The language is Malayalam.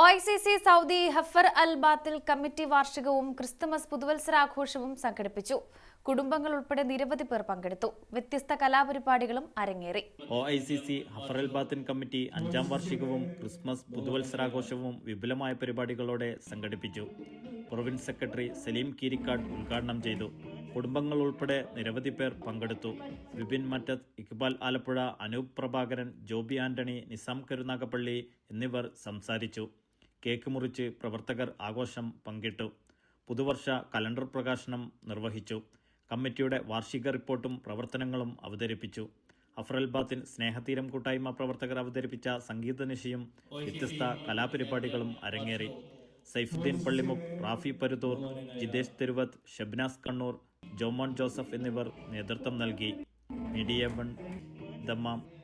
O I C C Saudi Hafar al ബാത്തിൽ കമ്മിറ്റി വാർഷികവും ക്രിസ്തുമസ് പുതുവത്സരാഘോഷവും സംഘടിപ്പിച്ചു. കുടുംബങ്ങൾ ഉൾപ്പെടെ നിരവധി പേർ പങ്കെടുത്തു. വ്യത്യസ്ത കലാപരിപാടികളും അരങ്ങേറി. O I C C Hafar al Batin committee അഞ്ചാം വാർഷികവും ക്രിസ്മസ് പുതുവത്സരാഘോഷവും വിപുലമായ പരിപാടികളോടെ സംഘടിപ്പിച്ചു. പ്രൊവിൻസ് സെക്രട്ടറി സലീം കീരിക്കാട് ഉദ്ഘാടനം ചെയ്തു. കുടുംബങ്ങൾ ഉൾപ്പെടെ നിരവധി പേർ പങ്കെടുത്തു. വിപിൻ മറ്റത്ത് ഇക്ബാൽ ആലപ്പുഴ അനൂപ് പ്രഭാകരൻ ജോബി ആന്റണി നിസാം കരുനാഗപ്പള്ളി എന്നിവർ സംസാരിച്ചു. കേക്ക് മുറിച്ച് പ്രവർത്തകർ ആഘോഷം പങ്കിട്ടു. പുതുവർഷ കലണ്ടർ പ്രകാശനം നിർവഹിച്ചു. കമ്മിറ്റിയുടെ വാർഷിക റിപ്പോർട്ടും പ്രവർത്തനങ്ങളും അവതരിപ്പിച്ചു. അഫ്രൽ ബാത്തിൻ സ്നേഹതീരം കൂട്ടായ്മ പ്രവർത്തകർ അവതരിപ്പിച്ച സംഗീത നിശയും വ്യത്യസ്ത കലാപരിപാടികളും അരങ്ങേറി. സൈഫുദ്ദീൻ പള്ളിമുക്ക് റാഫി പരുത്തൂർ ജിതേഷ് തിരുവത്ത് ഷബ്നാസ് കണ്ണൂർ ജോമോൻ ജോസഫ് എന്നിവർ നേതൃത്വം നൽകി. Media one Dammam.